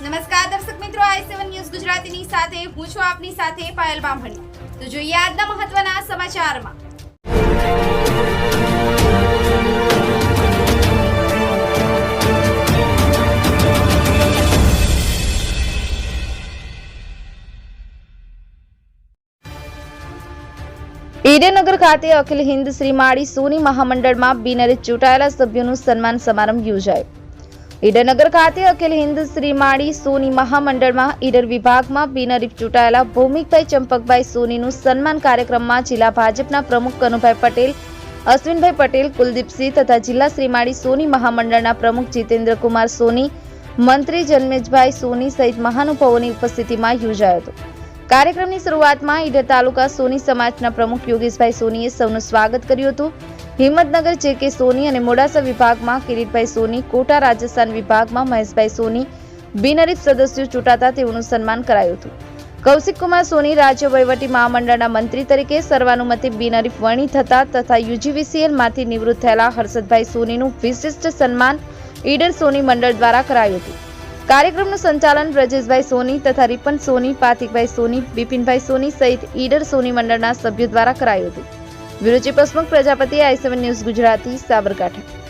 નમસ્કાર, દર્શક મિત્રો, આઈ સેવન ન્યૂઝ ગુજરાતીની સાથે, હું છું આપની સાથે પાયલ બામણી. તો જોઈએ આજના મહત્વના સમાચારમાં. ઈડેનગર ખાતે અખિલ હિન્દ શ્રી માળી સોની મહામંડળમાં બિનરે ચૂંટાયેલા સભ્યોનું સન્માન સમારંભ યોજાયો. ઈડનગર ખાતે અખિલ હિન્દ શ્રીમાળી સોની મહામંડળમાં ઈડર વિભાગમાં બિનરીફ ચૂંટાયેલા ભૌમિકભાઈ ચંપકભાઈ સોનીનું સન્માન કાર્યક્રમમાં જિલ્લા ભાજપના પ્રમુખ કનુભાઈ પટેલ, અશ્વિનભાઈ પટેલ કુલદીપસિંહ તથા જિલ્લા શ્રીમાળી સોની મહામંડળના પ્રમુખ જીતેન્દ્રકુમાર સોની, મંત્રી જન્મેશભાઈ સોની સહિત મહાનુભાવોની ઉપસ્થિતિમાં યોજાયો હતો. કાર્યક્રમની શરૂઆતમાં ઈડર તાલુકા સોની સમાજના પ્રમુખ યોગેશભાઈ સોનીએ સૌનું સ્વાગત કર્યું હતું. હિંમતનગર છે કે સોની અને મોડાસા વિભાગમાં કિરીટભાઈ સોની, કોટા રાજસ્થાન વિભાગમાં મહેશભાઈ સોની, બિનહરીફ સદસ્યો ચૂંટાતા તેઓનું સન્માન કરાયું હતું. કૌશિક કુમાર સોની રાજ્ય વહીવટી મહામંડળના મંત્રી તરીકે સર્વાનુમતે બિનહરીફ વણી થતા તથા યુજીવીસીએલમાંથી નિવૃત્ત થયેલા હર્ષદભાઈ સોનીનું વિશિષ્ટ સન્માન ઈડર સોની મંડળ દ્વારા કરાયું હતું. કાર્યક્રમનું સંચાલન બ્રજેશભાઈ સોની તથા રિપન સોની પાતિકભાઈ સોની, બિપિનભાઈ સોની સહિત ઈડર સોની મંડળના સભ્યો દ્વારા કરાયું હતું. Bureau chief Prajapati I seven news Gujarati Sabarkantha.